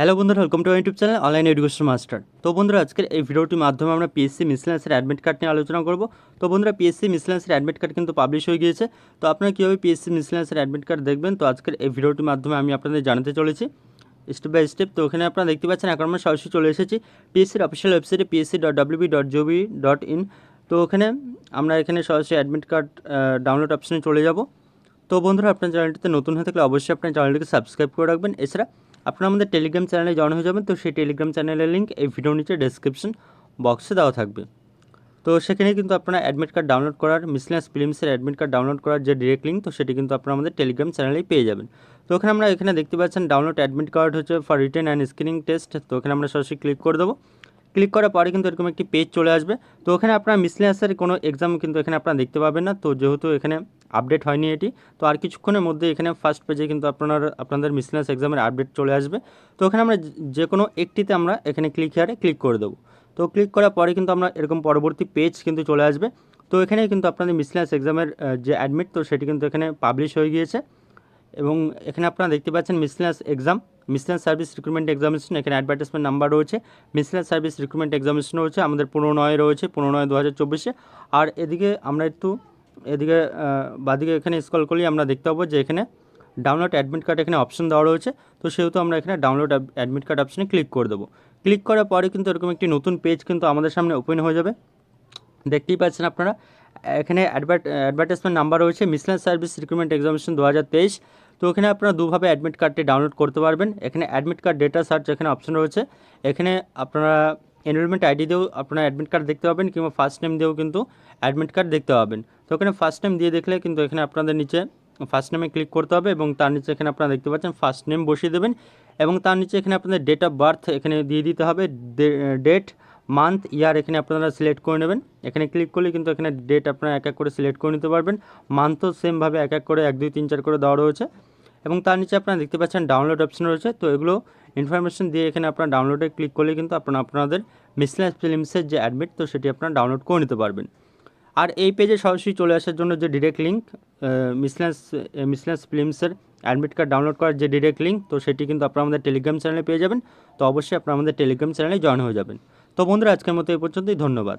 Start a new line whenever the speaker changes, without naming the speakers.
Hello বন্ধুরা welcome to YouTube channel online education master তো বন্ধুরা, আজকের এই ভিডিওটির মাধ্যমে আমরা পিএসসি মিসলেন্সের অ্যাডমিট কার্ড নিয়ে আলোচনা করব। তো বন্ধুরা পিএসসি মিসলেন্সের অ্যাডমিট কার্ড কিন্তু পাবলিশ হয়ে গিয়েছে। তো আপনারা কীভাবে পিএসসি মিসলেন্সের অ্যাডমিট কার্ড দেখবেন? তো আজকের এই ভিডিওটির মাধ্যমে আমি আপনাদের জানাতে চলেছি। স্টেপ বাই স্টেপ তো ওখানে আপনারা দেখতে পাচ্ছেন, এখন আমরা সরাসরি চলে এসেছি পিএসসির অফিসিয়াল ওয়েবসাইটে PSC dot WB dot GOV dot in তো ওখানে আমরা এখানে সরাসরি অ্যাডমিট কার্ড ডাউনলোড অপশানে চলে যাব। তো বন্ধুরা, আপনার চ্যানেলটিতে নতুন হয়ে থাকলে অবশ্যই আপনার চ্যানেলটিকে সাবস্ক্রাইব করে রাখবেন। এছাড়া আপনারা আমাদের টেলিগ্রাম চ্যানেলে জয়েন হয়ে যাবেন, তো সেই টেলিগ্রাম চ্যানেলের লিঙ্ক এই ভিডিও নিচে ডেসক্রিপশন বক্সে দেওয়া থাকবে। তো সেখানে কিন্তু আপনারা অ্যাডমিট কার্ড ডাউনলোড করার মিসলেন্স ফিল্মসের অ্যাডমিট কার্ড ডাউনলোড করার যে ডিরেক্ট লিঙ্ক তো সেটি কিন্তু আপনারা আমাদের টেলিগ্রাম চ্যানেলেই পেয়ে যাবেন। তো ওখানে আমরা এখানে দেখতে পাচ্ছেন ডাউনলোড অ্যাডমিট কার্ড হচ্ছে for written and screening test তো ওখানে আমরা সরাসরি ক্লিক করে দেবো। ক্লিক করার পরে কিন্তু এরকম একটি পেজ চলে আসবে। তো ওখানে আপনার মিসলেন্সের কোনো এক্সাম কিন্তু এখানে আপনারা দেখতে পাবেন না। তো যেহেতু এখানে আপডেট হয়নি এটি। তো আর কিছুক্ষণের মধ্যে এখানে ফার্স্ট পেজে কিন্তু আপনার, আপনাদের মিসলেন্স এক্সামের আপডেট চলে আসবে। তো ওখানে আমরা যে- যে কোনো একটিতে আমরা এখানে ক্লিক হেয়ারে ক্লিক করে দেবো। তো ক্লিক করার পরে কিন্তু আমরা এরকম পরবর্তী পেজ কিন্তু চলে আসবে। তো এখানে কিন্তু আপনাদের মিসলেন্স এক্সামের যে অ্যাডমিট তো সেটি কিন্তু এখানে পাবলিশ হয়ে গিয়েছে। এবং এখানে আপনারা দেখতে পাচ্ছেন miscellaneous exam miscellaneous service recruitment examination এখানে অ্যাডভার্টাইজমেন্ট নাম্বার রয়েছে। মিসলেন্স সার্ভিস রিক্রুটমেন্ট এক্সামিনেশন রয়েছে, আমাদের পনেরো নয় রয়েছে, পনেরো নয় দু হাজার চব্বিশে। আর এদিকে আমরা একটু এদিকে বাদিকে এখানে স্কল করলেই আমরা দেখতে পাবো যে এখানে ডাউনলোড অ্যাডমিট কার্ড এখানে অপশন দেওয়া রয়েছে। তো সেহেতু আমরা এখানে ডাউনলোড অ্যাডমিট কার্ড অপশনে ক্লিক করে দেবো। ক্লিক করার পরে কিন্তু এরকম একটি নতুন পেজ কিন্তু আমাদের সামনে ওপেন হয়ে যাবে। দেখতেই পাচ্ছেন আপনারা, এখানে অ্যাডভার্ট অ্যাডভার্টাইজমেন্ট নাম্বার রয়েছে মিসলেন্স সার্ভিস রিক্রুটমেন্ট এক্সামিনেশন দু হাজার তেইশ। তো এখানে আপনারা দুভাবে অ্যাডমিট কার্ডটি ডাউনলোড করতে পারবেন। এখানে অ্যাডমিট কার্ড ডেটা সার্চ এখানে অপশন রয়েছে। এখানে আপনারা এনরোলমেন্ট আইডি দিয়েও আপনারা অ্যাডমিট কার্ড দেখতে পাবেন কিংবা ফার্স্ট নেম দিয়েও কিন্তু অ্যাডমিট কার্ড দেখতে পাবেন। তো এখানে ফার্স্ট নেম দিয়ে দেখলে কিন্তু এখানে আপনাদের নিচে ফার্স্ট নেমে ক্লিক করতে হবে এবং তার নিচে এখানে আপনারা দেখতে পাচ্ছেন ফার্স্ট নেম বসিয়ে দেবেন এবং তার নিচে এখানে আপনাদের ডেট অফ বার্থ এখানে দিয়ে দিতে হবে। ডেট মান্থ ইয়ার এখানে আপনারা সিলেক্ট করে নেবেন। এখানে ক্লিক করলে কিন্তু এখানে ডেট আপনারা এক এক করে সিলেক্ট করে নিতে পারবেন। মান্থও সেমভাবে এক এক করে এক, দুই, তিন, চার করে দেওয়া রয়েছে। এবং তার নিচে আপনারা দেখতে পাচ্ছেন ডাউনলোড অপশন রয়েছে। তো এগুলো ইনফরমেশন দিয়ে এখানে আপনারা ডাউনলোডে ক্লিক করলে কিন্তু আপনারা আপনাদের মিসলেন্স ফিল্মসের যে অ্যাডমিট তো সেটি আপনারা ডাউনলোড করে নিতে পারবেন। আর এই পেজে সরাসরি চলে আসার জন্য যে ডিরেক্ট লিঙ্ক মিসলেন্স মিসলেন্স ফিল্মসের অ্যাডমিট কার্ড ডাউনলোড করার যে ডিরেক্ট লিঙ্ক তো সেটি কিন্তু আপনারা আমাদের টেলিগ্রাম চ্যানেলে পেয়ে যাবেন। তো অবশ্যই আপনারা আমাদের টেলিগ্রাম চ্যানেলে জয়েন হয়ে যাবেন। তো বন্ধুরা, আজকের মতো এই পর্যন্তই। ধন্যবাদ।